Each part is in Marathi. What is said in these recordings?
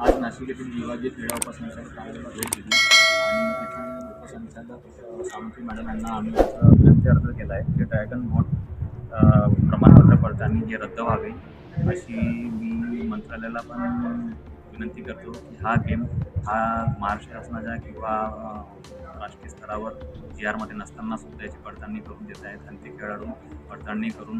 आज नाशिक येथील विभागीय क्रीडा उपसंचालक कार्यालयाला भेट दिली आणि उपसंचालक मॅडम यांना आम्ही विनंती अर्ज केला आहे की ड्रॅगन बोट प्रमाणपत्र पडताना जे रद्द व्हावे अशी मी मंत्रालयाला पण विनंती करतो की हा गेम हा महाराष्ट्र शासनाच्या किंवा राष्ट्रीय स्तरावर जी आरमध्ये नसताना सुद्धा याची पडताळणी करून देत आहेत आणि ते खेळाडू पडताळणी करून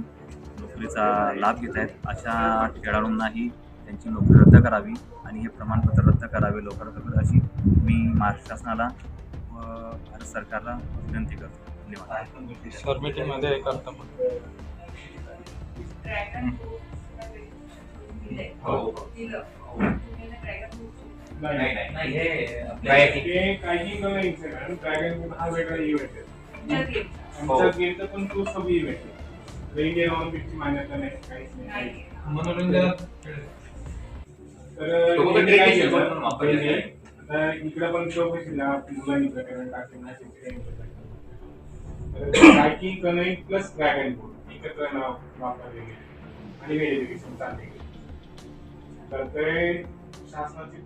नोकरीचा लाभ घेत आहेत. अशा खेळाडूंनाही त्यांची नोकरी रद्द करावी आणि हे प्रमाणपत्र रद्द करावे लवकरात लवकर अशी मी महाराष्ट्र शासनाला व भारत सरकारला विनंती करतो. धन्यवाद. नाही हे. नाही ड्रॅगन हा वेगळा इव्हेंट आहे आमच्या गेमचा पण तो सब इव्हेंट आहे इंडियन ऑलिम्पिकची मान्यता नाही काहीच नाही. मनोरंजनात तर तो फक्त यांनी काय केलं? आहे. आता इकडे पण प्रोफेशनल मुलांनी प्रकरण प्लस ड्रॅगन बोट एकत्र नाव वापरले गेले आणि व्हेरिफिकेशन चालले गेले तर ते शासनाची